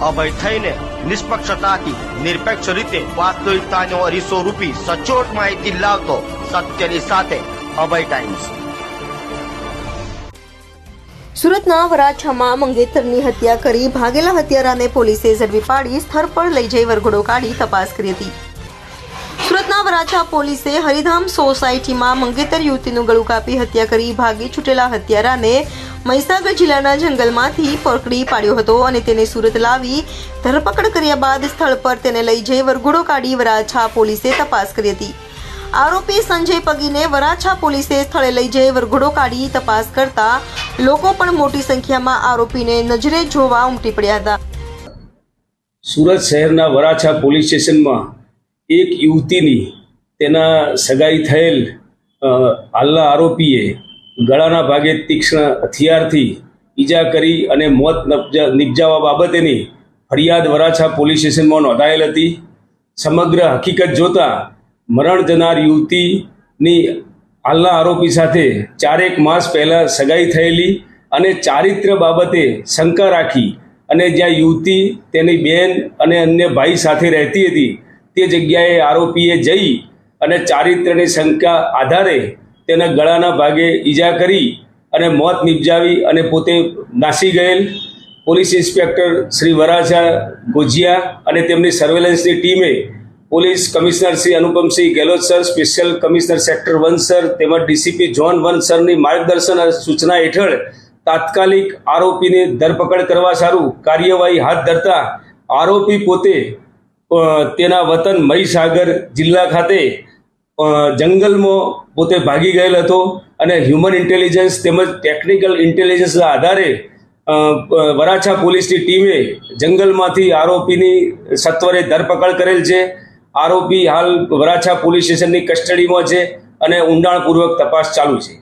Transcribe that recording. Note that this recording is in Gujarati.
અભય થઈને નિષ્પક્ષતાથી, નિરપેક્ષ રીતે વાસ્તવિકતાનો અરીસો રૂપી સચોટ માહિતી લાવતો સત્યની સાથે અભય ટાઈમ્સ. સુરતના વરાછામાં મંગેતરની હત્યા કરી ભાગેલા હત્યારાને પોલીસે ઝડપી પાડી, સ્થળ પર લઈ જઈ વરઘોડો કાઢી તપાસ કરી હતી. સુરતના વરાછા પોલીસે હરિધામ સોસાયટીમાં મંગેતર યુવતીનું ગળું કાપી હત્યા કરી ભાગી છૂટેલા હત્યારાને મહીસાગર જિલ્લાના જંગલમાંથી પકડી પાડ્યો હતો અને તેને સુરત લાવી ધરપકડ કર્યા બાદ સ્થળ પર તેને લઈ જઈ વરઘોડો કાઢી વરાછા પોલીસે તપાસ કરી હતી. આરોપી સંજય પગીને વરાછા પોલીસે સ્થળે લઈ જઈ વરઘોડો કાઢી તપાસ કરતા લોકો પણ મોટી સંખ્યામાં આરોપીને નજરે જોવા ઉમટી પડ્યા હતા. સુરત શહેરના વરાછા પોલીસ સ્ટેશનમાં એક યુવતીની તેના સગાઈ થયેલ હાલના આરોપીએ ગળાના ભાગે તીક્ષ્ણ હથિયારથી ઈજા કરી અને મોત નિપજાવા બાબતેની ફરિયાદ વરાછા પોલીસ સ્ટેશનમાં નોંધાયેલ હતી. સમગ્ર હકીકત જોતા મરણ જનાર યુવતીની હાલના આરોપી સાથે ચારેક માસ પહેલાં સગાઈ થયેલી અને ચારિત્ર બાબતે શંકા રાખી અને જ્યાં યુવતી તેની બેન અને અન્ય ભાઈ સાથે રહેતી હતી તે જગ્યાએ આરોપીએ જઈ અને ચારિત્રની શંકા આધારે તેના ગળાના ભાગે ઈજા કરી અને મોત નિપજાવી અને પોતે નાસી ગયેલ. પોલીસ ઇન્સ્પેક્ટર શ્રી વરાછા ગોજિયા અને તેમની સર્વેલન્સની ટીમે police commissioner Shri Anupamsinh Gehlot sir, special commissioner sector one sir તેમજ ડીસીપી જોન વન સરની માર્ગદર્શન સૂચના હેઠળ તાત્કાલિક આરોપીને ધરપકડ કરવા સારું કાર્યવાહી હાથ ધરતા આરોપી પોતે તેના વતન મહીસાગર જિલ્લા ખાતે જંગલમાં પોતે ભાગી ગયેલ હતો અને હ્યુમન ઇન્ટેલિજન્સ તેમજ ટેકનિકલ ઇન્ટેલિજન્સના આધારે વરાછા પોલીસની ટીમે જંગલમાંથી આરોપીની સત્વરે ધરપકડ કરેલ છે. આરોપી હાલ વરાછા પોલીસ સ્ટેશનની કસ્ટડીમાં છે અને ઊંડાણપૂર્વક તપાસ ચાલુ છે.